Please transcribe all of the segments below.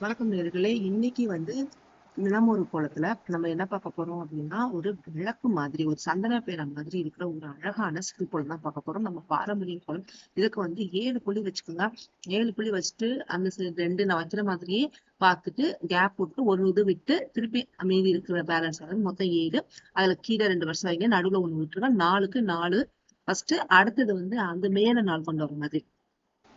வணக்கம் நேர்களே. இன்னைக்கு வந்து நிலமூர் கோலத்துல நம்ம என்ன பார்க்க போறோம் அப்படின்னா ஒரு விளக்கு மாதிரி ஒரு சந்தன பேரா மாதிரி இருக்கிற ஒரு அழகான சிறு தான் பார்க்க போறோம். நம்ம பாரம்பரிய கோலம். இதுக்கு வந்து ஏழு புள்ளி வச்சுக்கோங்க. ஏழு புள்ளி வச்சுட்டு அந்த ரெண்டு நான் வைக்கிற மாதிரியே பார்த்துட்டு கேப் விட்டு ஒரு இது விட்டு திருப்பி மீதி இருக்கிற பேலன்ஸ் வந்து மொத்தம் ஏழு. அதுல கீழே ரெண்டு வருஷம் வைங்க நடுவுல ஒண்ணு விட்டுருக்கோம் நாலுக்கு நாலு. ஃபர்ஸ்ட் அடுத்தது வந்து அந்த மேல நாள் கொண்டு வர மாதிரி.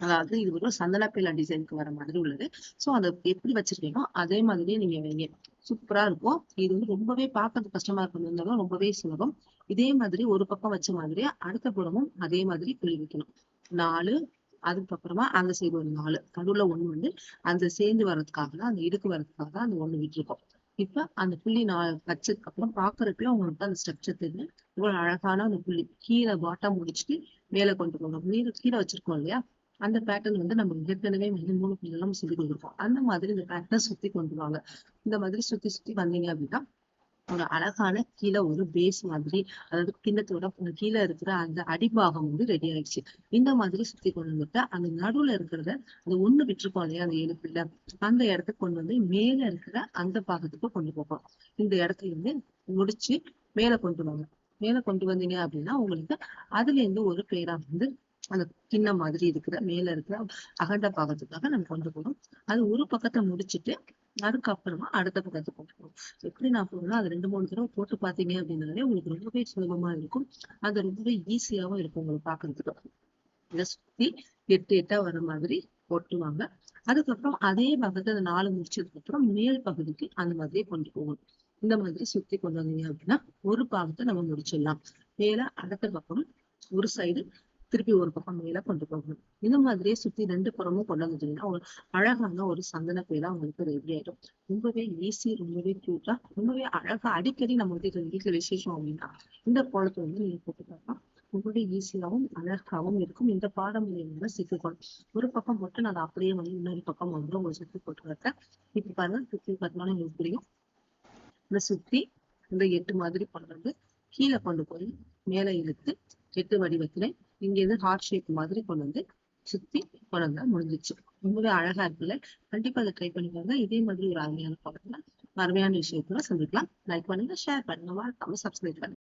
அதாவது இது ஒரு சந்தன டிசைனுக்கு வர மாதிரி உள்ளது. சோ அதை எப்படி வச்சிருக்கீங்களோ அதே மாதிரியே நீங்க வைங்க. சூப்பரா இருக்கும். இது வந்து ரொம்பவே பார்க்கறது கஷ்டமா இருக்கணும் ரொம்பவே சுலபம். இதே மாதிரி ஒரு பக்கம் வச்ச மாதிரி அடுத்த புறமும் அதே மாதிரி புள்ளி வைக்கணும். நாலு அதுக்கப்புறமா அந்த சைடு ஒரு நாலு. நடுவுல ஒண்ணு வந்து அந்த சேர்ந்து வர்றதுக்காக தான் அந்த இடுக்கு வர்றதுக்காக தான் அந்த ஒண்ணு விட்டுருக்கோம். இப்ப அந்த புள்ளி நான் வச்சதுக்கு அப்புறம் பாக்குறப்பயும் உங்களுக்கு அந்த ஸ்ட்ரக்சர் தெரியும். இவ்வளவு அழகான அந்த புள்ளி. கீழே பாட்டம் முடிச்சுட்டு மேல கொண்டு போகணும். நீர் கீழே வச்சிருக்கோம் இல்லையா? அந்த பேட்டர்ன் வந்து நம்ம ஏற்கனவே வந்து மூணு பிள்ளைகளும் சொல்லி கொடுப்போம் அந்த மாதிரி இந்த பேட்டர்ன் சுத்தி கொண்டு வாங்க. இந்த மாதிரி சுத்தி சுத்தி வந்தீங்க அப்படின்னா ஒரு அழகான கீழே ஒரு பேஸ் மாதிரி அதாவது கிண்ணத்தோட கீழே இருக்கிற அந்த அடிபாகம் வந்து ரெடி ஆயிடுச்சு. இந்த மாதிரி சுத்தி கொண்டு வந்துட்டு அந்த நடுவுல இருக்கிறத அந்த ஒண்ணு விட்டுருக்கோம் இல்லையா அந்த ஏழு பிள்ளை. அந்த இடத்துக்கு கொண்டு வந்து மேல இருக்கிற அந்த பாகத்துக்கு கொண்டு போகும் இந்த இடத்துல இருந்து முடிச்சு மேல கொண்டு வாங்க. மேல கொண்டு வந்தீங்க அப்படின்னா உங்களுக்கு அதுல இருந்து ஒரு பேரா வந்து அந்த கிண்ணம் மாதிரி இருக்கிற மேல இருக்கிற அகண்ட பாகத்துக்காக நம்ம கொண்டு போகணும். அது ஒரு பக்கத்தை முடிச்சிட்டு அதுக்கப்புறமா அடுத்த பக்கத்தை கொண்டு போகணும். எப்படி நான் போகணும் அது ரெண்டு மூணு தடவை போட்டு பாத்தீங்க அப்படின்னாலே உங்களுக்கு ரொம்பவே சுலபமா இருக்கும். அது ரொம்பவே ஈஸியாவும் இருக்கும் உங்களுக்கு பாக்குறதுக்கு இதை சுத்தி எட்டு எட்டா வர மாதிரி ஒட்டுவாங்க. அதுக்கப்புறம் அதே பக்கத்தை அந்த நாலு முடிச்சதுக்கு அப்புறம் மேல் பகுதிக்கு அந்த மாதிரியே கொண்டு போகணும். இந்த மாதிரி சுத்தி கொண்டு வந்தீங்க அப்படின்னா ஒரு பாகத்தை நம்ம முடிச்சிடலாம். மேல அடுத்த பக்கம் ஒரு சைடு திருப்பி ஒரு பக்கம் மேல கொண்டு போகணும். இந்த மாதிரியே சுத்தி ரெண்டு புறமும் கொண்டு வந்துட்டீங்கன்னா ஒரு அழகான ஒரு சந்தன பேரா உங்களுக்கு ரெடி ஆயிடும். ரொம்பவே ஈஸி ரொம்பவே கியூட்டா ரொம்பவே அழகா அடிக்கடி நம்ம வந்து வீட்டுல விசேஷம் அப்படின்னா இந்த கோலத்தை வந்து நீங்க போட்டு பார்க்கலாம் ரொம்பவே ஈஸியாவும் அழகாவும் இருக்கும். இந்த பாரம்பரியமான சிக்கிக்கொள்ளும் ஒரு பக்கம் போட்டு நான் அப்படியே வந்து இன்னொரு பக்கம் வந்து உங்களுக்கு சுத்தி போட்டு வரேன் இப்ப பாருங்க சுத்தி பார்த்தோம்னா உங்களுக்கு புரியும். இந்த சுத்தி இந்த எட்டு மாதிரி பண்றது கீழே கொண்டு போய் மேல இழுத்து எட்டு வடிவத்திலே இங்க இருந்து ஹார்ட் ஷேப் மாதிரி கொண்டு வந்து சுத்தி கொண்டு வந்தா முடிஞ்சிச்சு. ரொம்பவே அழகா இருக்குல்ல? கண்டிப்பா அதை ட்ரை பண்ணி பாருங்க. இதே மாதிரி ஒரு அருமையான படத்துல அருமையான விஷயத்துல சந்திக்கலாம். லைக் பண்ணுங்க ஷேர் பண்ணுங்க. மறக்காம சப்ஸ்கிரைப் பண்ணுங்க.